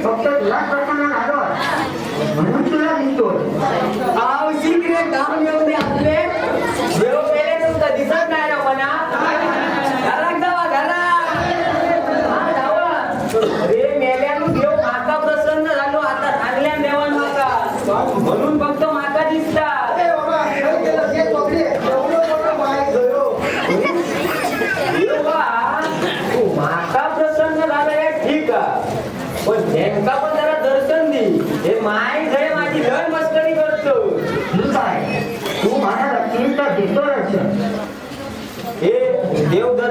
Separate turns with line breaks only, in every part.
ફક્ત લાખ રૂપિયાનો નાગર Manu Deu dano.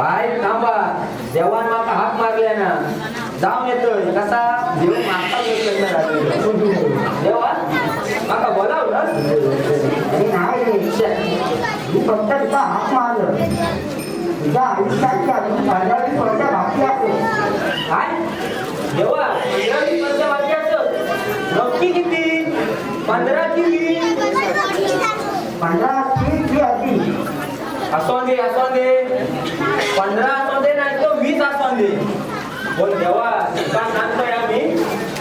पाय थांबा. देवान माका हात मारल्या ना. जाऊन येतोय. कसा? देव मागता देवा माका
बोलाव मी फक्त तुका हात मारलो. तुझ्या आयुष्याच्या पंधरावी स्पर्धा बाकी असो.
काय? देवा पंधरावी स्पर्धा बाकी असो. नक्की किती? पंधरा किती
पंधरा किती
असो दे असो दे पंधरा असू दे नाही तर वीस असू दे देवा तुका सांगतोय आम्ही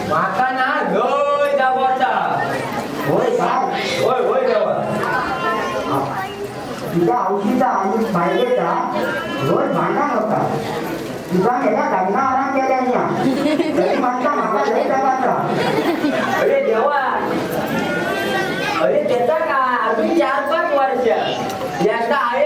माका ना गय दाबोता
होय साहेब
होय होय देवा.
तुका औषधा आणि फायदेचा रोज भांडण होता तुका मेला गांगा आराम केल्या तरी म्हणता माका लय दाबाचा
अरे देवा. अरे त्याचा का? आम्ही चार पाच वर्ष. यांना आहे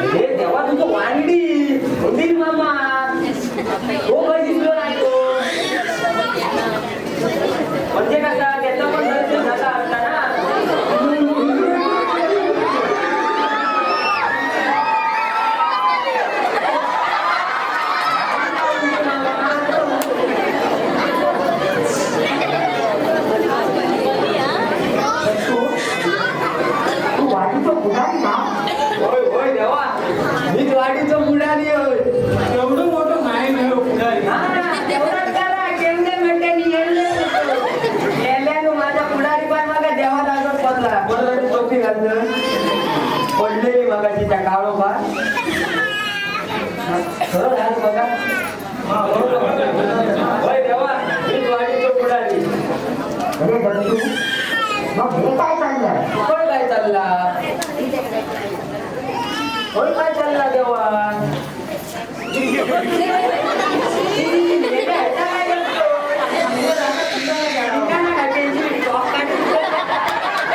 अरे दत्तू मग हे काय चाललंय?
होय काय चालला. होय काय चालला देवा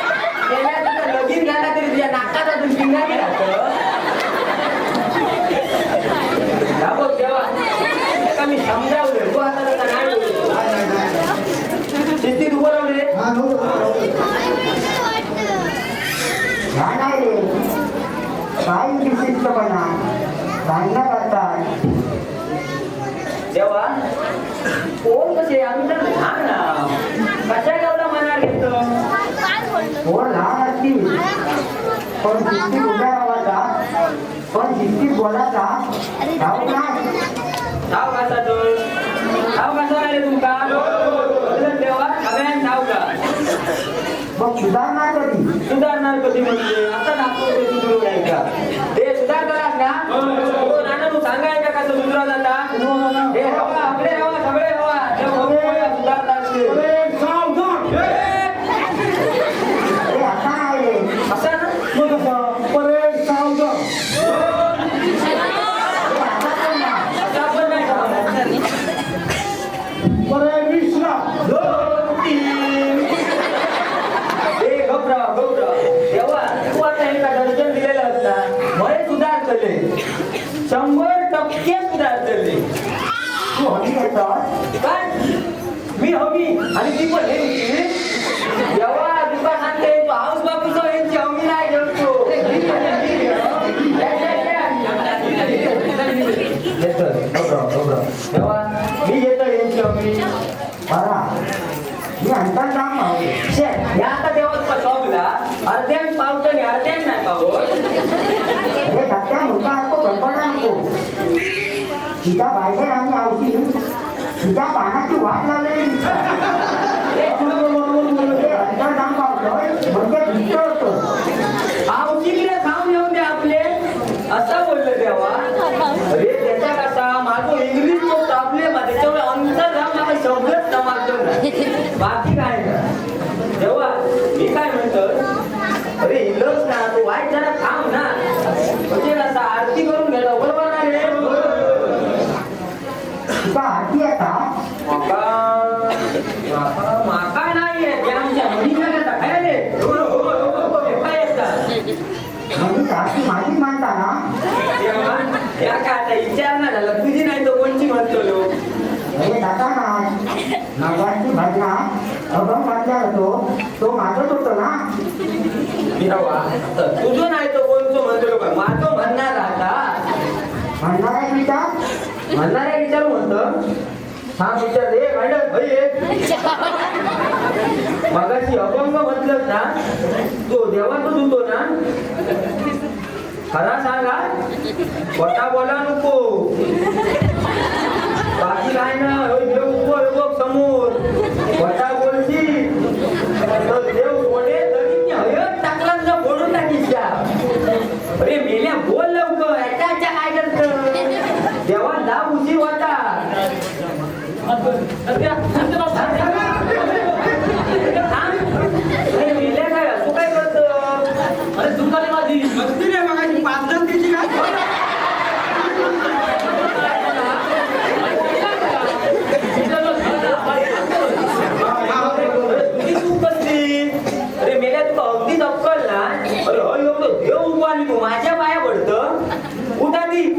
लगीन झाला तरी तुझ्या नाकात अजून पिंगाणी राहतं जा बघ देवा का मी समजावलं तू आता तसं नाही बोलतो. शिस्तीत उभं राहू रे
हा नव्हतं
ह्या नाही रे काय विशिष्टपणा भांडणं करतात
देवा कोण कसे? आम्ही तर लहान ना कशा घेतो?
पोर लहान असतील? पण शिस्तीत उभ्या राहायचा? पण शिस्तीत बोलायचा? ठाऊक नाही
ठाव कसा तो ठाव कसा नाही रे तुमका बदलत देवा सगळ्यांना ठाव का
मग सुधारणार कधी
सुधारणार कधी म्हणजे? आता दाखवतो सुधरू नाही का? हे सुधारतात ना? हो नाना तू सांगाय का कसं सुधरा जाता हे हवा आपले हवा सगळे हवा. ते. सुधारतात ते.
अरे सावधान
अरे असा नाही रे
असं ना
मग कसं परेड सावधान
असं आपण नाही का
परेड विश्राम
दोन तीन हे घबरा घबरा देवा तू आता हे का दर्शन दिलेलं असता मय सुधारतले शंभर टक्के सुधारतले
तू हवी येतोस
काय मी हवी आणि ती पण हे होती. देवा तुका सांगते तू हाऊस बापूचं यांची हमी नाही घेतो देवा मी घेतो यांची हमी
बरा मी अंतर काम
या आता देवाचा शॉपला अर्ध्याच पावतं आणि अर्ध्याच नाही पावत.
अरे सध्या मुलगा असतो कल्पना नको तिच्या बाहेर आणि आवती तिच्या पानाची वाट
हे
हे अंतर काम म्हणजे
येऊन दे आपले असं बोललं देवा अरे त्याचा कसा माझं इंग्लिश तो प्रॉब्लेम आहे त्याच्यामुळे अंतर राम मला शब्दच बाकी काय ना देवा मी काय म्हणतो अरे इलच ना तू वाईट जरा थांब ना म्हणजे कसा आरती करून घ्यायला बरोबर ना रे
तुका आरती आता
माका माका माका ते आमच्या
माझी मानता ना
काय आता विचार झाला तुझी नाही तो कोणची म्हणतो लोक
दादा अभंग होतो तो माझच होतो ना
तेव्हा तुझं नाही तो कोणचं म्हणतो लोक माझं म्हणणार आता
म्हणणार आहे विचार
म्हणणार आहे विचार म्हणतो हा विचार रे मॅडम भाई मगाशी अभंग म्हटलं ना तो देवातच होतो ना. खरा सांगा खोटा बोला नको. बाकी काय ना होय देव उभं आहे समोर. खोटा बोलशील तर देव कोणे तरी हयत टाकला ना फोडून टाकीच्या अरे मेल्या बोल लवकर याच्या काय करत? देवा दाब माझ्या पाया पडत. उठा ती.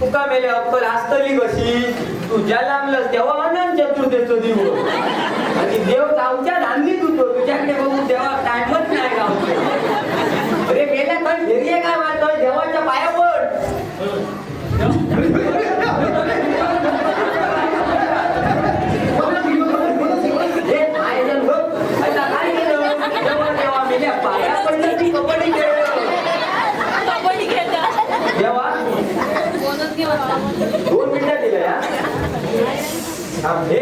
तुका मेले अक्कल असतली कशी? तू ज्या लांबलंस तेव्हा अनंत चतुर्दशो दिवस आणि देव गावच्या धांदीत होतो. तुझ्याकडे बघू देवा टाइमच नाही गावचे. Amém.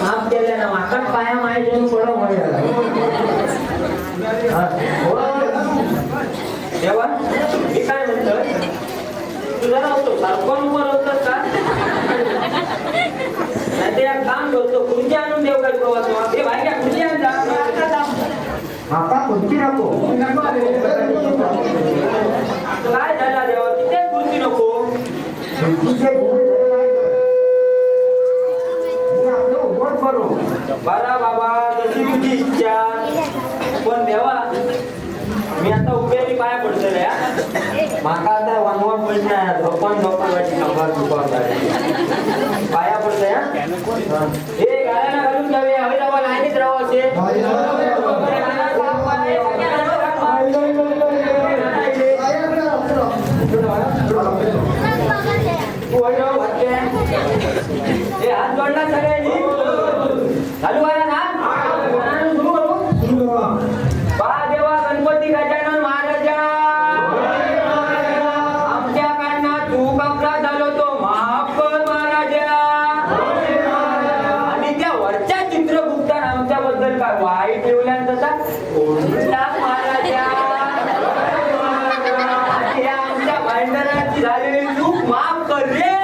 माफ केलं ना माकड पाया माय
देऊन
पडो म्हणजे
तेव्हा
काय नव्हतो का? नाही ते काम ठेवतो खुर्ची आणून देव काय ते भाई काय खुर्ची आणून आता
खुर्ची नको.
काय झाला देवा? तिथे खुर्ची नको.
करू
बरा बाबा तशी तुझी इच्छा पण देवा मी आता उभ्यानी पाया पडतले माका आता वांगवा पण नाही झोपण झोपण वाटी कंबर दुपार पाया पडतोय हे गाड्या घालून घ्यावे हवे जावा लाईनीत राहावं असे झालेले चूक माफ करे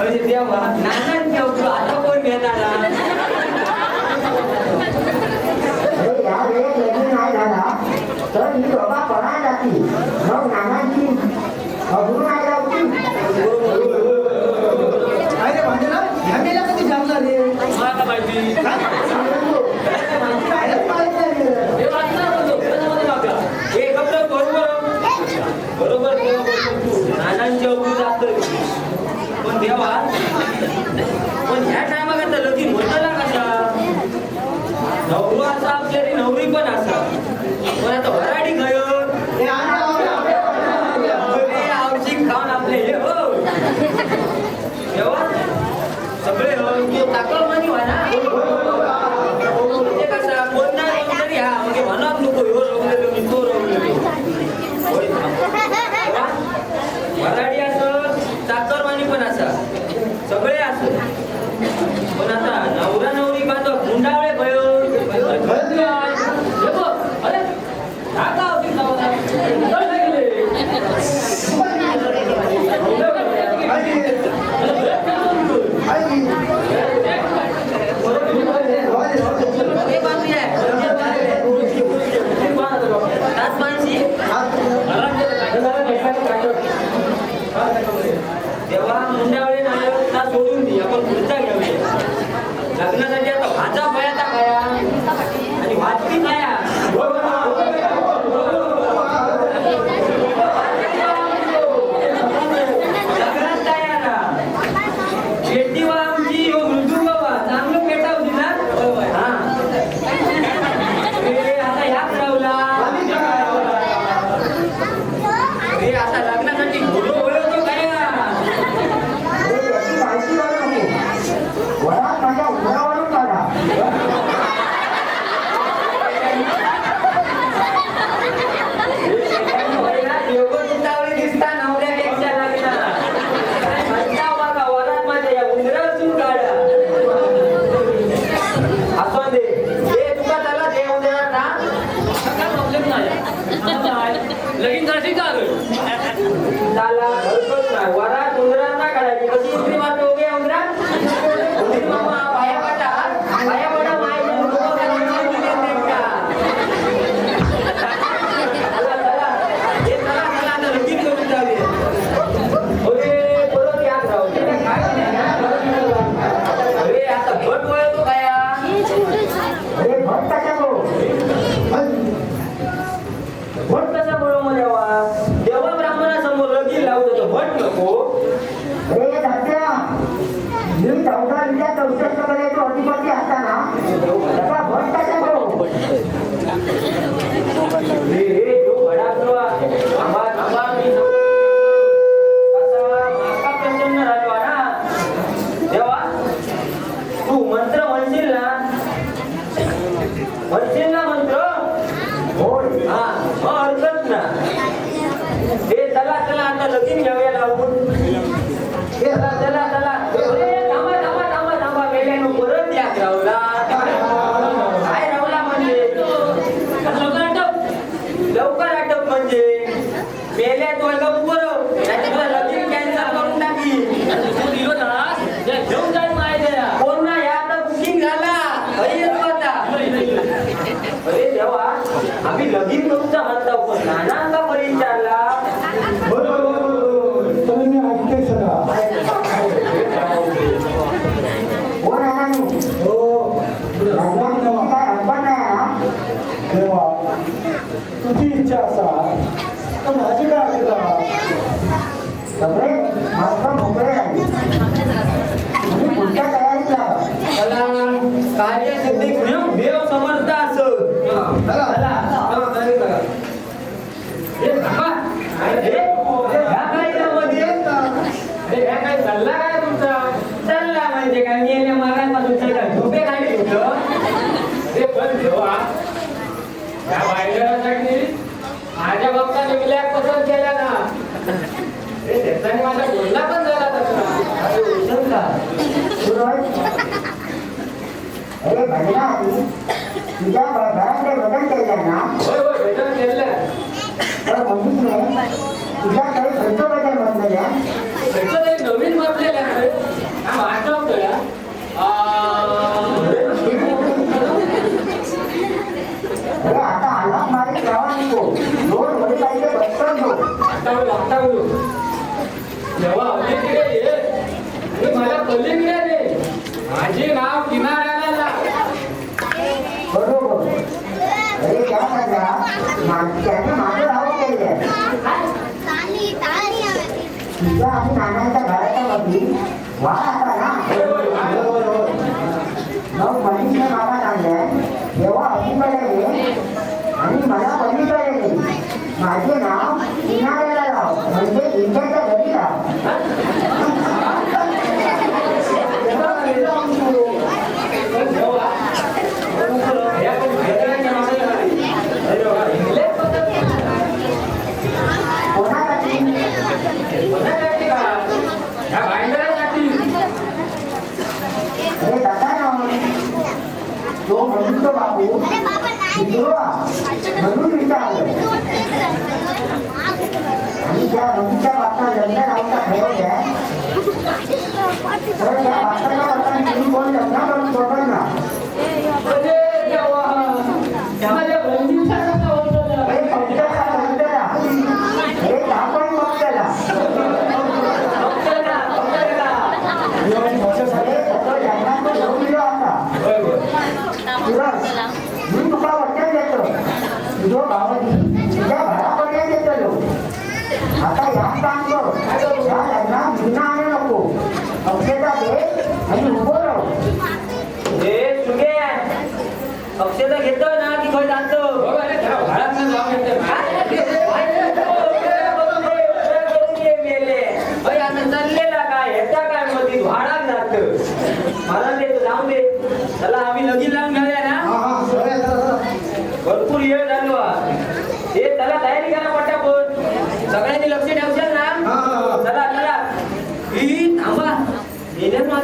Kalau dia. Nanan kau buat
ataupun dia nak lah. Jadi, dia nak lah. Jadi, dia bapak
ada, Jadi, nak lah. Jadi. Yeah. तुझी
इच्छा असा तर माझी काय
असेल माझा आणि माझा बोलला पण झाला अरे
भगना तुझ्या भागाकडे लग्न केलं ना? तुझ्याकडे खर्च बदल
म्हणलं का
ఉన్నప్పుడు వాళ్ళ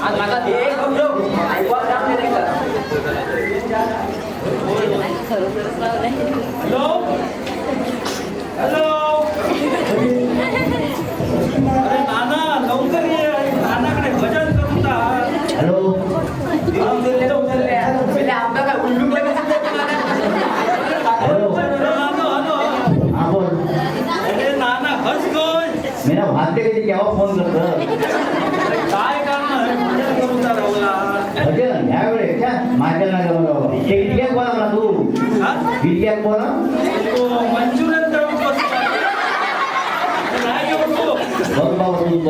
आणि
मला